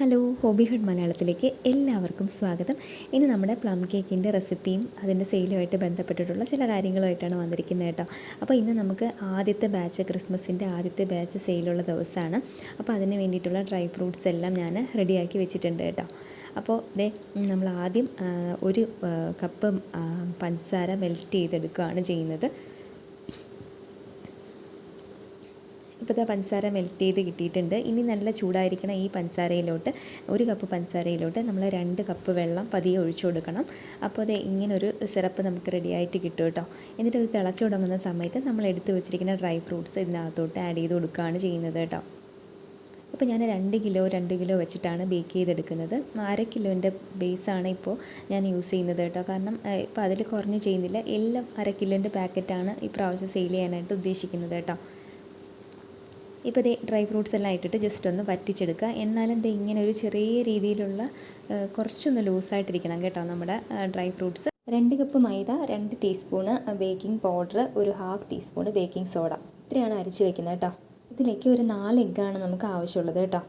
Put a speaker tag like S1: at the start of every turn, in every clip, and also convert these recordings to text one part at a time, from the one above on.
S1: Hello hobby had മലയാളത്തിലേക്ക് എല്ലാവർക്കും സ്വാഗതം. ഇനി നമ്മുടെ പ്ലം കേക്കിന്റെ റെസിപ്പിയും അതിന്റെ സെയിലുമായിട്ട് ബന്ധപ്പെട്ടിട്ടുള്ള ചില കാര്യങ്ങളുമായിട്ടാണ് വന്നിരിക്കുന്നത് കേട്ടോ. അപ്പോൾ ഇന്ന് നമുക്ക് ആദ്യത്തെ ബാച്ച് ക്രിസ്മസിന്റെ ആദ്യത്തെ ബാച്ച് സെയിലുള്ള ദിവസമാണ്. അപ്പോൾ അതിന് വേണ്ടിയിട്ടുള്ള ഡ്രൈ ഫ്രൂട്ട്സ് എല്ലാം ഞാൻ റെഡിയാക്കി വെച്ചിട്ടുണ്ട് കേട്ടോ. അപ്പോൾ ദേ നമ്മൾ ആദ്യം ഒരു കപ്പ് പഞ്ചസാര മെൽറ്റ് ചെയ്തെടുക്കുകയാണ് ചെയ്യുന്നത്. ഇപ്പോൾ പഞ്ചസാര മെൽറ്റ് ചെയ്ത് കിട്ടിയിട്ടുണ്ട്. ഇനി നല്ല ചൂടായിരിക്കണം ഈ പഞ്ചസാരയിലോട്ട്. ഒരു കപ്പ് പഞ്ചസാരയിലോട്ട് നമ്മൾ രണ്ട് കപ്പ് വെള്ളം പതിയെ ഒഴിച്ചു കൊടുക്കണം. അപ്പോൾ അത് ഇങ്ങനൊരു സിറപ്പ് നമുക്ക് റെഡിയായിട്ട് കിട്ടും കേട്ടോ. എന്നിട്ട് അത് തിളച്ചു തുടങ്ങുന്ന സമയത്ത് നമ്മൾ എടുത്ത് വെച്ചിരിക്കുന്ന ഡ്രൈ ഫ്രൂട്ട്സ് ഇതിനകത്തോട്ട് ആഡ് ചെയ്ത് കൊടുക്കുകയാണ് ചെയ്യുന്നത് കേട്ടോ. ഇപ്പോൾ ഞാൻ രണ്ട് കിലോ രണ്ട് കിലോ വെച്ചിട്ടാണ് ബേക്ക് ചെയ്തെടുക്കുന്നത്. അര കിലോന്റെ ബേസാണ് ഇപ്പോൾ ഞാൻ യൂസ് ചെയ്യുന്നത് കേട്ടോ. കാരണം ഇപ്പോൾ അതിൽ കുറഞ്ഞ് ചെയ്യുന്നില്ല. എല്ലാം അര കിലോന്റെ പാക്കറ്റാണ് ഈ പ്രാവശ്യം സെയിൽ ചെയ്യാനായിട്ട് ഉദ്ദേശിക്കുന്നത് കേട്ടോ. ഇപ്പോൾ ദേ ഡ്രൈ ഫ്രൂട്ട്സ് എല്ലാം ഇട്ടിട്ട് ജസ്റ്റ് ഒന്ന് വറ്റിച്ചെടുക്കുക. എന്നാലും ഇത് ഇങ്ങനെ ഒരു ചെറിയ രീതിയിലുള്ള കുറച്ചൊന്ന് ലൂസായിട്ടിരിക്കണം കേട്ടോ നമ്മുടെ ഡ്രൈ ഫ്രൂട്ട്സ്. രണ്ട് കപ്പ് മൈദ രണ്ട് ടീസ്പൂണ് ബേക്കിംഗ് പൗഡർ ഒരു ഹാഫ് ടീസ്പൂണ് ബേക്കിംഗ് സോഡ ഇത്രയാണ് അരിച്ച് വെക്കുന്നത് കേട്ടോ. ഇതിലേക്ക് ഒരു നാല് എഗ്ഗാണ് നമുക്ക് ആവശ്യമുള്ളത് കേട്ടോ.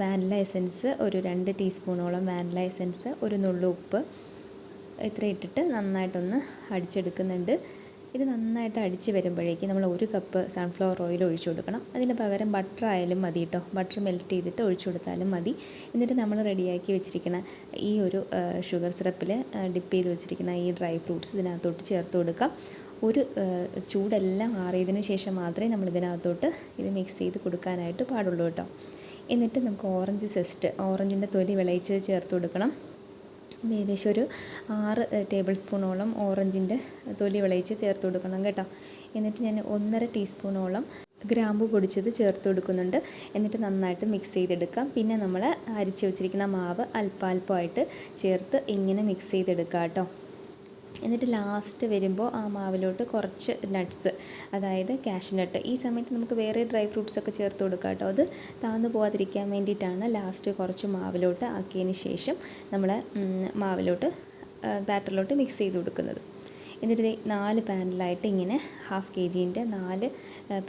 S1: വാനില എസൻസ് ഒരു രണ്ട് ടീസ്പൂണോളം വാനില എസൻസ് ഒരു നുള്ളു ഉപ്പ്. ഇത്ര ഇട്ടിട്ട് നന്നായിട്ടൊന്ന് അടിച്ചെടുക്കുന്നുണ്ട്. ഇത് നന്നായിട്ട് അടിച്ച് വരുമ്പോഴേക്കും നമ്മൾ ഒരു കപ്പ് സൺഫ്ലവർ ഓയിൽ ഒഴിച്ചു കൊടുക്കണം. അതിന് പകരം ബട്ടർ ആയാലും മതി കേട്ടോ ബട്ടർ മെൽറ്റ് ചെയ്തിട്ട് ഒഴിച്ചു കൊടുത്താലും മതി. എന്നിട്ട് നമ്മൾ റെഡിയാക്കി വെച്ചിരിക്കുന്ന ഈ ഒരു ഷുഗർ സിറപ്പിൽ ഡിപ്പ് ചെയ്ത് വെച്ചിരിക്കുന്ന ഈ ഡ്രൈ ഫ്രൂട്ട്സ് ഇതിനകത്തോട്ട് ചേർത്ത് കൊടുക്കാം. ഒരു ചൂടെല്ലാം ആറിയതിന് ശേഷം മാത്രമേ നമ്മൾ ഇതിനകത്തോട്ട് ഇത് മിക്സ് ചെയ്ത് കൊടുക്കാനായിട്ട് പാടുള്ളൂ കേട്ടോ എന്നിട്ട് നമുക്ക് ഓറഞ്ച് സെസ്റ്റ് ഓറഞ്ചിന്റെ തൊലി വിളയിച്ച് ചേർത്ത് കൊടുക്കണം. ഏകദേശം ഒരു ആറ് ടേബിൾ സ്പൂണോളം ഓറഞ്ചിന്റെ തൊലി വിളയിച്ച് ചേർത്ത് കൊടുക്കണം കേട്ടോ. എന്നിട്ട് ഞാൻ ഒന്നര ടീസ്പൂണോളം ഗ്രാമ്പു പൊടിച്ചത് ചേർത്ത് കൊടുക്കുന്നുണ്ട്. എന്നിട്ട് നന്നായിട്ട് മിക്സ് ചെയ്തെടുക്കാം. പിന്നെ നമ്മൾ അരിച്ച് വെച്ചിരിക്കുന്ന മാവ് അല്പാൽപ്പമായിട്ട് ചേർത്ത് ഇങ്ങനെ മിക്സ് ചെയ്തെടുക്കാം കേട്ടോ. എന്നിട്ട് ലാസ്റ്റ് വരുമ്പോൾ ആ മാവിലോട്ട് കുറച്ച് നട്ട്സ് അതായത് ക്യാഷ് നട്ട് ഈ സമയത്ത് നമുക്ക് വേറെ ഡ്രൈ ഫ്രൂട്ട്സ് ഒക്കെ ചേർത്ത് കൊടുക്കാം കേട്ടോ. അത് താന്നു പോകാതിരിക്കാൻ വേണ്ടിയിട്ടാണ് ലാസ്റ്റ് കുറച്ച് മാവിലോട്ട് ആക്കിയതിന് ശേഷം നമ്മൾ മാവിലോട്ട് ബാറ്ററിലോട്ട് മിക്സ് ചെയ്ത് കൊടുക്കുന്നത്. എന്നിട്ട് നാല് പാനലായിട്ട് ഇങ്ങനെ ഹാഫ് കെ ജീന്റെ നാല്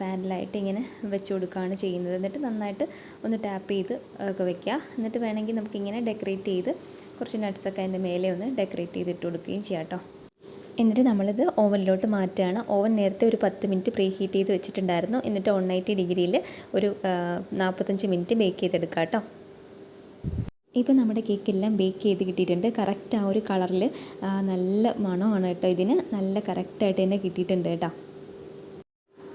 S1: പാനലായിട്ട് ഇങ്ങനെ വെച്ച് കൊടുക്കുകയാണ് ചെയ്യുന്നത്. എന്നിട്ട് നന്നായിട്ട് ഒന്ന് ടാപ്പ് ചെയ്ത് ഒക്കെ വെക്കുക. എന്നിട്ട് വേണമെങ്കിൽ നമുക്കിങ്ങനെ ഡെക്കറേറ്റ് ചെയ്ത് കുറച്ച് നട്ട്സൊക്കെ അതിന്റെ മേലെ ഒന്ന് ഡെക്കറേറ്റ് ചെയ്തിട്ട് കൊടുക്കുകയും ചെയ്യാം കേട്ടോ. എന്നിട്ട് നമ്മളിത് ഓവനിലോട്ട് മാറ്റുകയാണ്. ഓവൻ നേരത്തെ ഒരു പത്ത് മിനിറ്റ് പ്രീ ഹീറ്റ് ചെയ്ത് വെച്ചിട്ടുണ്ടായിരുന്നു. എന്നിട്ട് വൺ എയ്റ്റി ഡിഗ്രിയിൽ ഒരു നാൽപ്പത്തഞ്ച് മിനിറ്റ് ബേക്ക് ചെയ്തെടുക്കാം കേട്ടോ. ഇപ്പോൾ നമ്മുടെ കേക്കെല്ലാം ബേക്ക് ചെയ്ത് കിട്ടിയിട്ടുണ്ട്. കറക്റ്റ് ആ ഒരു കളറിൽ നല്ല മണമാണ് കേട്ടോ ഇതിന്. നല്ല കറക്റ്റായിട്ട് തന്നെ കിട്ടിയിട്ടുണ്ട് കേട്ടോ.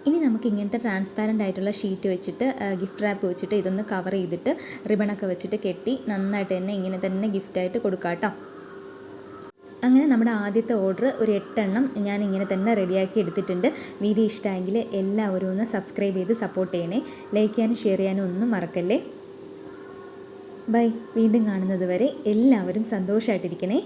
S1: ഇനി നമുക്ക് ഇങ്ങനത്തെ ട്രാൻസ്പാരന്റ് ആയിട്ടുള്ള ഷീറ്റ് വെച്ചിട്ട് ഗിഫ്റ്റ് റാപ്പ് വെച്ചിട്ട് ഇതൊന്ന് കവർ ചെയ്തിട്ട് റിബണൊക്കെ വെച്ചിട്ട് കെട്ടി നന്നായിട്ട് തന്നെ ഇങ്ങനെ തന്നെ ഗിഫ്റ്റായിട്ട് കൊടുക്കാം കേട്ടോ. അങ്ങനെ നമ്മുടെ ആദ്യത്തെ ഓർഡർ ഒരു എട്ടെണ്ണം ഞാൻ ഇങ്ങനെ തന്നെ റെഡിയാക്കി എടുത്തിട്ടുണ്ട്. വീഡിയോ ഇഷ്ടമായെങ്കിൽ എല്ലാവരും ഒന്ന് സബ്സ്ക്രൈബ് ചെയ്ത് സപ്പോർട്ട് ചെയ്യണേ. ലൈക്ക് ചെയ്യാനും ഷെയർ ചെയ്യാനും ഒന്നും മറക്കല്ലേ? ബൈ വീണ്ടും കാണുന്നത് വരെ എല്ലാവരും സന്തോഷമായിട്ടിരിക്കണേ